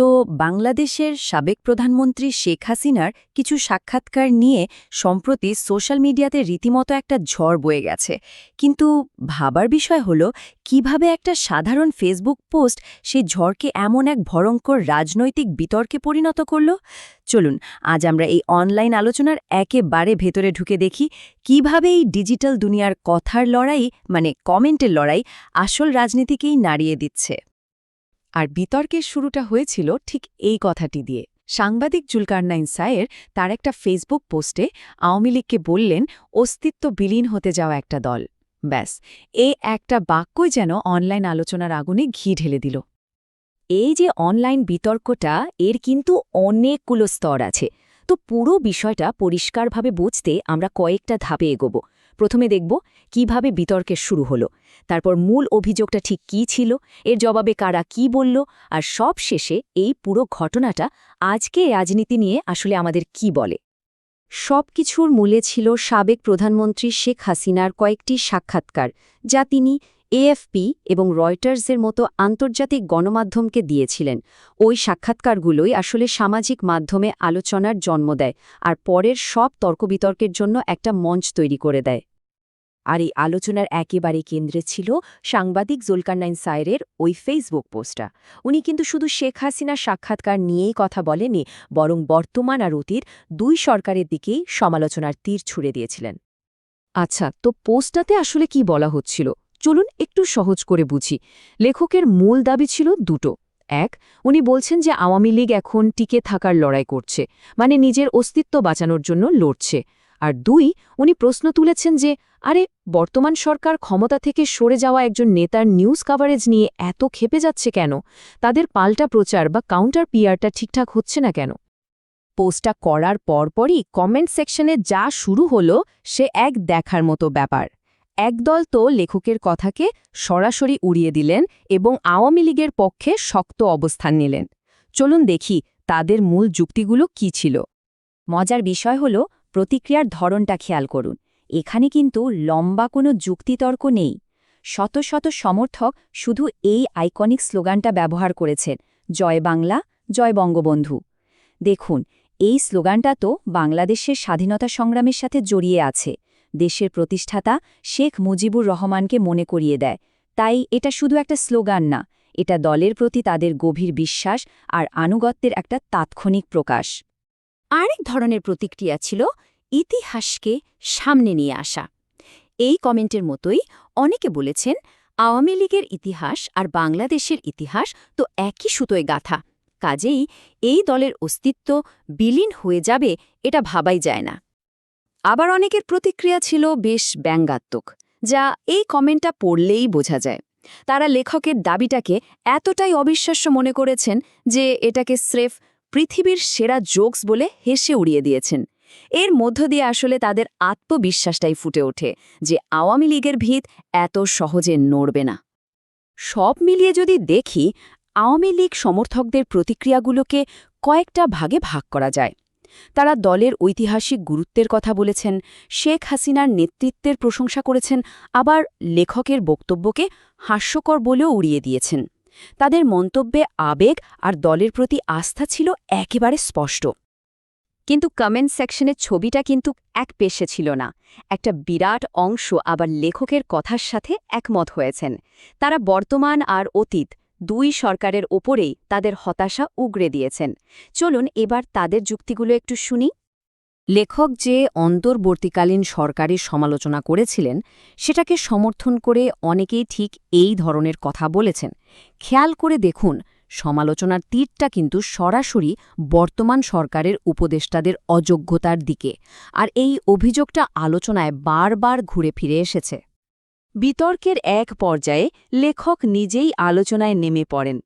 তো বাংলাদেশের সাবেক প্রধানমন্ত্রী শেখ হাসিনার কিছু সাক্ষাৎকার নিয়ে সম্প্রতি সোশ্যাল মিডিয়াতে রীতিমতো একটা ঝড় বয়ে গেছে। কিন্তু ভাবার বিষয় হলো, কীভাবে একটা সাধারণ ফেসবুক পোস্ট সেই ঝড়কে এমন এক ভয়ঙ্কর রাজনৈতিক বিতর্কে পরিণত করল? চলুন, আজ আমরা এই অনলাইন আলোচনার একেবারে ভেতরে ঢুকে দেখি, কীভাবে এই ডিজিটাল দুনিয়ার কথার লড়াই মানে কমেন্টের লড়াই, আসল রাজনীতিকেই নাড়িয়ে দিচ্ছে। আর বিতর্কের শুরুটা হয়েছিল ঠিক এই কথাটি দিয়ে। সাংবাদিক জুলকারনাইন সায়ের তার একটা ফেসবুক পোস্টে আওয়ামী লীগকে বললেন, অস্তিত্ব বিলীন হতে যাওয়া একটা দল। ব্যাস এই একটা বাক্যই যেন অনলাইন আলোচনার আগুনে ঘি ঢেলে দিল। এই যে অনলাইন বিতর্কটা, এর কিন্তু অনেকগুলো স্তর আছে। তো পুরো বিষয়টা পরিষ্কারভাবে বুঝতে আমরা কয়েকটা ধাপে এগোব। প্রথমে দেখব কীভাবে বিতর্কের শুরু হলো, তারপর মূল অভিযোগটা ঠিক কী ছিল, এর জবাবে কারা কি বলল, আর সব শেষে এই পুরো ঘটনাটা আজকে রাজনীতি নিয়ে আসলে আমাদের কি বলে। সব কিছুর মূলে ছিল সাবেক প্রধানমন্ত্রী শেখ হাসিনার কয়েকটি সাক্ষাৎকার, যা তিনি এএফপি এবং রয়টার্সের মতো আন্তর্জাতিক গণমাধ্যমকে দিয়েছিলেন। ওই সাক্ষাৎকারগুলোই আসলে সামাজিক মাধ্যমে আলোচনার জন্ম দেয়, আর পরের সব তর্কবিতর্কের জন্য একটা মঞ্চ তৈরি করে দেয়। আর এই আলোচনার একেবারে কেন্দ্রে ছিল সাংবাদিক জুলকারনাইন সায়েরের ওই ফেসবুক পোস্টটা। উনি কিন্তু শুধু শেখ হাসিনার সাক্ষাৎকার নিয়েই কথা বলেনি বরং বর্তমান আর অতীত দুই সরকারের দিকেই সমালোচনার তীর ছুড়ে দিয়েছিলেন। আচ্ছা তো পোস্টটাতে আসলে কি বলা হচ্ছিল? চলুন একটু সহজ করে বুঝি। লেখকের মূল দাবি ছিল দুটো। এক, উনি বলছেন যে আওয়ামী লীগ এখন টিকে থাকার লড়াই করছে মানে নিজের অস্তিত্ব বাঁচানোর জন্য লড়ছে। আর দুই, উনি প্রশ্ন তুলেছেন যে আরে, বর্তমান সরকার ক্ষমতা থেকে সরে যাওয়া একজন নেতার নিউজ কাভারেজ নিয়ে এত খেপে যাচ্ছে কেন? তাদের পাল্টা প্রচার বা কাউন্টার পিয়ারটা ঠিকঠাক হচ্ছে না কেন? পোস্টটা করার পরপরই কমেন্ট সেকশনে যা শুরু হলো, সে এক দেখার মতো ব্যাপার। একদল তো লেখকের কথাকে সরাসরি উড়িয়ে দিলেন এবং আওয়ামী লীগের পক্ষে শক্ত অবস্থান নিলেন। চলুন দেখি তাদের মূল যুক্তিগুলো কি ছিল। মজার বিষয় হল, প্রতিক্রিয়ার ধরনটা খেয়াল করুন। এখানে কিন্তু লম্বা কোনো যুক্তিতর্ক নেই। শত শত সমর্থক শুধু এই আইকনিক স্লোগানটা ব্যবহার করেছেন, জয় বাংলা, জয় বঙ্গবন্ধু। দেখুন, এই স্লোগানটা তো বাংলাদেশের স্বাধীনতা সংগ্রামের সাথে জড়িয়ে আছে। দেশের প্রতিষ্ঠাতা শেখ মুজিবুর রহমানকে মনে করিয়ে দেয়, তাই এটা শুধু একটা স্লোগান না, এটা দলের প্রতি তাদের গভীর বিশ্বাস আর আনুগত্যের একটা তাৎক্ষণিক প্রকাশ। আরেক ধরনের প্রতিক্রিয়া ছিল ইতিহাসকে সামনে নিয়ে আসা। এই কমেন্টের মতোই অনেকে বলেছেন, আওয়ামী লীগের ইতিহাস আর বাংলাদেশের ইতিহাস তো একই সুতোয় গাথা। কাজেই এই দলের অস্তিত্ব বিলীন হয়ে যাবে এটা ভাবাই যায় না। আবার অনেকের প্রতিক্রিয়া ছিল বেশ ব্যঙ্গাত্মক, যা এই কমেন্টটা পড়লেই বোঝা যায়। তারা লেখকের দাবিটাকে এতটাই অবিশ্বাস্য মনে করেছেন যে এটাকে স্রেফ পৃথিবীর সেরা জোকস বলে হেসে উড়িয়ে দিয়েছেন। এর মধ্য দিয়ে আসলে তাদের আত্মবিশ্বাসটাই ফুটে ওঠে যে আওয়ামী লীগের ভিত এত সহজে নড়বে না। সব মিলিয়ে যদি দেখি, আওয়ামী লীগ সমর্থকদের প্রতিক্রিয়াগুলোকে কয়েকটা ভাগে ভাগ করা যায়। তারা দলের ঐতিহাসিক গুরুত্বের কথা বলেছেন, শেখ হাসিনার নেতৃত্বের প্রশংসা করেছেন, আবার লেখকের বক্তব্যকে হাস্যকর বলেও উড়িয়ে দিয়েছেন। তাদের মন্তব্যে আবেগ আর দলের প্রতি আস্থা ছিল একেবারে স্পষ্ট। কিন্তু কমেন্ট সেকশনের ছবিটা কিন্তু এক পেশে ছিল না। একটা বিরাট অংশ আবার লেখকের কথার সাথে একমত হয়েছেন। তারা বর্তমান আর অতীত দুই সরকারের ওপরেই তাদের হতাশা উগড়ে দিয়েছেন। চলুন এবার তাদের যুক্তিগুলো একটু শুনি। লেখক যে অন্তর্বর্তীকালীন সরকারের সমালোচনা করেছিলেন, সেটাকে সমর্থন করে অনেকেই ঠিক এই ধরনের কথা বলেছেন। খেয়াল করে দেখুন সমালোচনার তীরটা কিন্তু সরাসরি বর্তমান সরকারের উপদেষ্টাদের অযোগ্যতার দিকে, আর এই অভিযোগটা আলোচনায় বারবার ঘুরে ফিরে এসেছে। বিতর্কের এক পর্যায়ে লেখক নিজেই আলোচনায় নেমে পড়েন।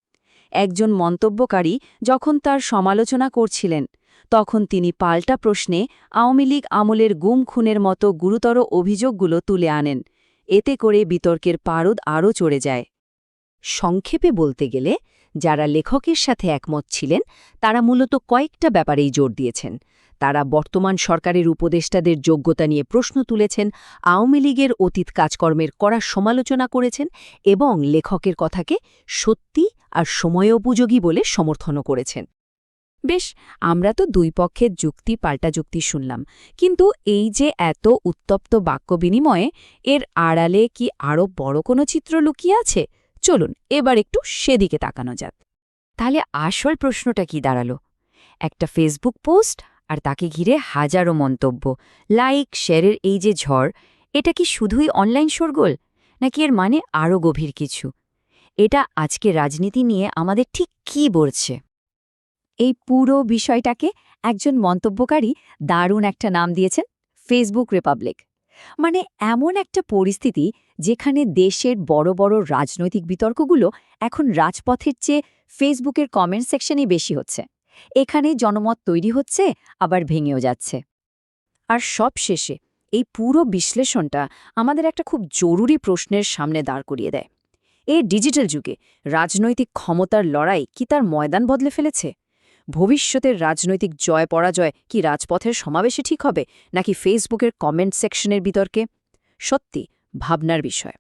একজন মন্তব্যকারী যখন তার সমালোচনা করছিলেন, তখন তিনি পাল্টা প্রশ্নে আওয়ামী লীগ আমলের গুম খুনের মতো গুরুতর অভিযোগগুলো তুলে আনেন। এতে করে বিতর্কের পারদ আরও চড়ে যায়। সংক্ষেপে বলতে গেলে যারা লেখকের সাথে একমত ছিলেন, তারা মূলত কয়েকটা ব্যাপারেই জোর দিয়েছেন। তারা বর্তমান সরকারের উপদেষ্টাদের যোগ্যতা নিয়ে প্রশ্ন তুলেছেন, আওয়ামী লীগের অতীত কাজকর্মের কড়া সমালোচনা করেছেন এবং লেখকের কথাকে সত্যি আর সময়োপযোগী বলে সমর্থনও করেছেন। বেশ, আমরা তো দুই পক্ষের যুক্তি পাল্টা যুক্তি শুনলাম, কিন্তু এই যে এত উত্তপ্ত বাক্য বিনিময়ে এর আড়ালে কি আরও বড় কোনো চিত্র লুকিয়ে আছে? চলুন, এবার একটু সেদিকে তাকানো যাক। তাহলে আসল প্রশ্নটা কি দাঁড়াল? একটা ফেসবুক পোস্ট আর তাকে ঘিরে হাজারো মন্তব্য লাইক শেয়ারের এই যে ঝড়, এটা কি শুধুই অনলাইন শোরগোল? নাকি এর মানে আরও গভীর কিছু? এটা আজকে রাজনীতি নিয়ে আমাদের ঠিক কি বলছে? এই পুরো বিষয়টাকে একজন মন্তব্যকারী দারুণ একটা নাম দিয়েছেন ফেসবুক রিপাবলিক মানে এমন একটা পরিস্থিতি যেখানে দেশের বড় বড় রাজনৈতিক বিতর্কগুলো এখন রাজপথের চেয়ে ফেসবুকের কমেন্ট সেকশনেই বেশি হচ্ছে। এখানে জনমত তৈরি হচ্ছে, আবার ভেঙেও যাচ্ছে। আর সব শেষে এই পুরো বিশ্লেষণটা আমাদের একটা খুব জরুরি প্রশ্নের সামনে দাঁড় করিয়ে দেয়। এই ডিজিটাল যুগে রাজনৈতিক ক্ষমতার লড়াই কি তার ময়দান বদলে ফেলেছে? ভবিষ্যতের রাজনৈতিক জয় পরাজয় কি রাজপথের সমাবেশে ঠিক হবে, নাকি ফেসবুকের কমেন্ট সেকশনের বিতর্কে? সত্যি, ভাবনার বিষয়।